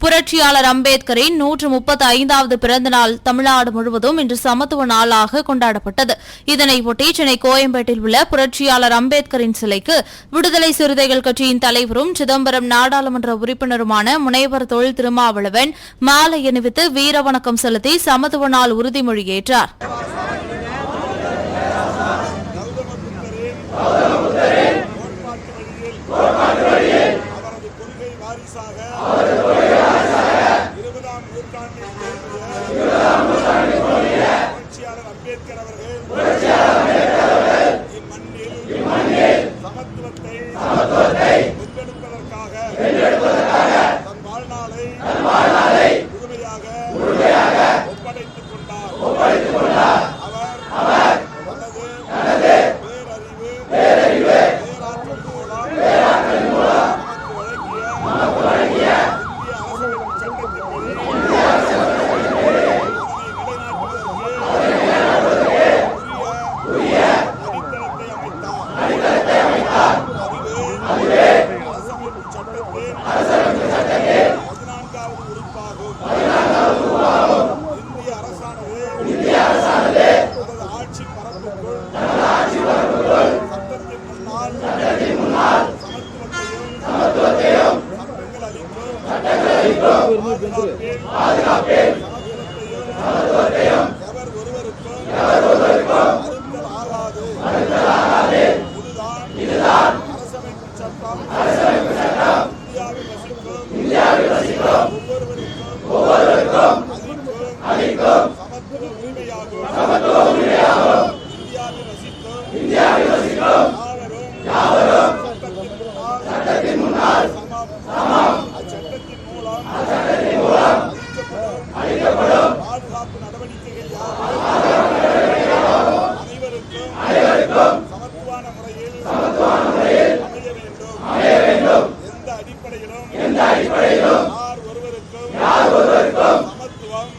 புரட்சியாளர் அம்பேத்கரின் நூற்று முப்பத்தி ஐந்தாவது பிறந்த நாள் தமிழ்நாடு முழுவதும் இன்று சமத்துவ நாளாக கொண்டாடப்பட்டது. இதனையொட்டி சென்னை கோயம்பேட்டில் உள்ள புரட்சியாளர் அம்பேத்கரின் சிலைக்கு விடுதலை சிறுத்தைகள் கட்சியின் தலைவரும் சிதம்பரம் நாடாளுமன்ற உறுப்பினருமான முனைவர் தொழில் திருமாவளவன் மாலை அணிவித்து வீரவணக்கம் செலுத்தி சமத்துவ நாள் உறுதிமொழி 앞에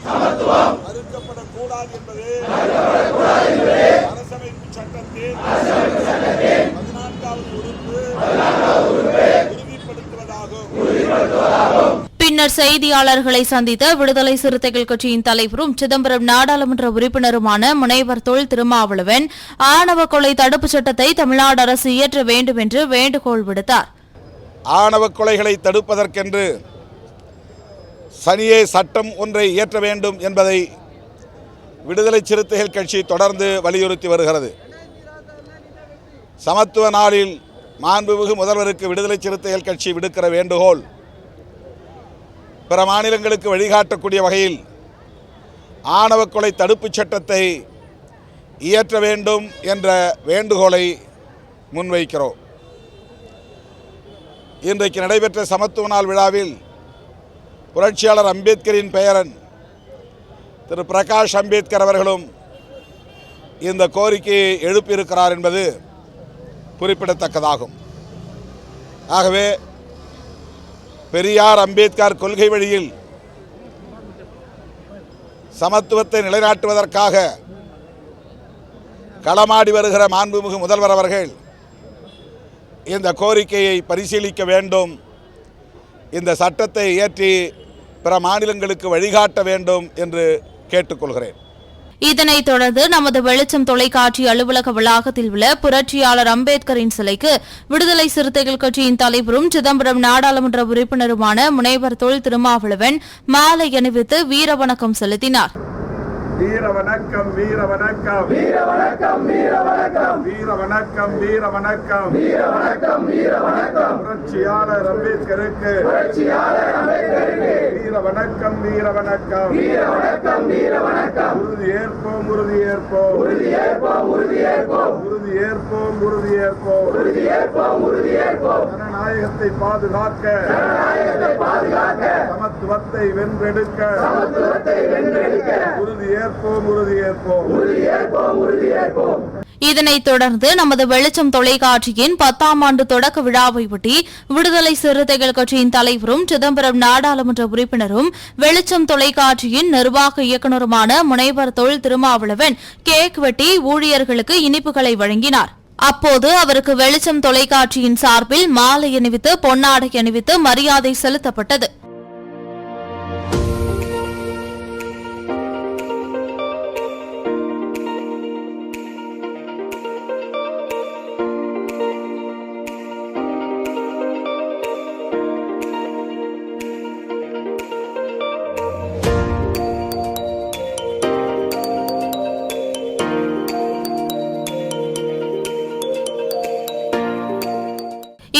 சமத்துவம் மறுக்கப்படக்கூடாது என்பது அரசமைப்பு சட்டத்தின் பதினான்காவது உறுப்பு உறுதிப்படுத்துவதாகும். பின்னர் செய்தியாளர்களை சந்தித்த விடுதலை சிறுத்தைகள் கட்சியின் தலைவரும் சிதம்பரம் நாடாளுமன்ற உறுப்பினருமான முனைவர் தொல் திருமாவளவன் ஆணவ கொலை தடுப்புச் சட்டத்தை தமிழ்நாடு அரசு இயற்ற வேண்டும் என்று வேண்டுகோள் விடுத்தார். ஆணவ கொலைகளை தடுப்பதற்கென்று சனியே சட்டம் ஒன்றை இயற்ற வேண்டும் என்பதை விடுதலை சிறுத்தைகள் கட்சி தொடர்ந்து வலியுறுத்தி வருகிறது. சமத்துவ நாளில் மாண்புமிகு முதல்வருக்கு விடுதலை சிறுத்தைகள் கட்சி விடுக்கிற வேண்டுகோள் பிற மாநிலங்களுக்கு வழிகாட்டக்கூடிய வகையில் ஆணவ கொலை தடுப்புச் சட்டத்தை இயற்ற வேண்டும் என்ற வேண்டுகோளை முன்வைக்கிறோம். இன்றைக்கு நடைபெற்ற சமத்துவ நாள் விழாவில் புரட்சியாளர் அம்பேத்கரின் பெயரன் திரு பிரகாஷ் அம்பேத்கர் அவர்களும் இந்த கோரிக்கையை எழுப்பியிருக்கிறார் என்பது குறிப்பிடத்தக்கதாகும். ஆகவே பெரியார் அம்பேத்கர் கொள்கை வழியில் சமத்துவத்தை நிலைநாட்டுவதற்காக களமாடி வருகிற மாண்புமிகு முதல்வர் அவர்கள் இந்த கோரிக்கையை பரிசீலிக்க வேண்டும் இந்த சட்டத்தை இயற்றி பிற மாநிலங்களுக்கு வழிகாட்ட வேண்டும் என்று கேட்டுக்கொள்கிறேன். இதனைத் தொடர்ந்து நமது வெளிச்சம் தொலைக்காட்சி அலுவலக வளாகத்தில் உள்ள புரட்சியாளர் அம்பேத்கரின் சிலைக்கு விடுதலை சிறுத்தைகள் கட்சியின் தலைவரும் சிதம்பரம் நாடாளுமன்ற உறுப்பினருமான முனைவர் தொல் திருமாவளவன் மாலை அணிவித்து வீரவணக்கம் செலுத்தினார். வீர வணக்கம் வீர வணக்கம் வீர வணக்கம் வீர வணக்கம் வீர வணக்கம் வீர வணக்கம் வீர வணக்கம் வீர வணக்கம் புரட்சியாளர் அம்பேத்கருக்கு. புரட்சியாளர் அம்பேத்கருக்கு. வீர வணக்கம் வீர வணக்கம் வீர வணக்கம் வீர வணக்கம் உறுதி ஏற்போம் உறுதி ஏற்போம். உறுதி ஏற்போம் உறுதி ஏற்போம். உறுதி ஏற்போம் உறுதி ஏற்போம். உறுதி ஏற்போம் உறுதி ஏற்போம். ஜனநாயகத்தை பாதுகாக்க. ஜனநாயகத்தை பாதுகாக்க. சமத்துவத்தை வென்றெடுக்க. சமத்துவத்தை வென்றெடுக்க. உறுதி ஏற்போம் உறுதி ஏற்போம். உறுதி ஏற்போம் உறுதி ஏற்போம். இதனைத் தொடர்ந்து நமது வெளிச்சம் தொலைக்காட்சியின் பத்தாம் ஆண்டு தொடக்க விழாவையொட்டி விடுதலை சிறுத்தைகள் கட்சியின் தலைவரும் சிதம்பரம் நாடாளுமன்ற உறுப்பினரும் வெளிச்சம் தொலைக்காட்சியின் நிர்வாக இயக்குநருமான முனைவர் தொல் திருமாவளவன் கேக் வெட்டி ஊழியர்களுக்கு இனிப்புகளை வழங்கினார். அப்போது அவருக்கு வெளிச்சம் தொலைக்காட்சியின் சார்பில் மாலை அணிவித்து பொன்னாடை அணிவித்து மரியாதை செலுத்தப்பட்டது.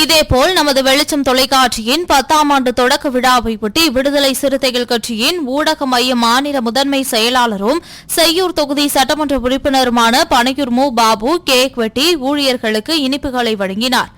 இதேபோல் நமது வெளிச்சம் தொலைக்காட்சியின் பத்தாம் ஆண்டு தொடக்க விழாவை ஒட்டி விடுதலை சிறுத்தைகள் கட்சியின் ஊடக மைய மாநில முதன்மை செயலாளரும் செய்யூர் தொகுதி சட்டமன்ற உறுப்பினருமான பனையூர் மு. பாபு கேக் வெட்டி ஊழியர்களுக்கு இனிப்புகளை வழங்கினார்.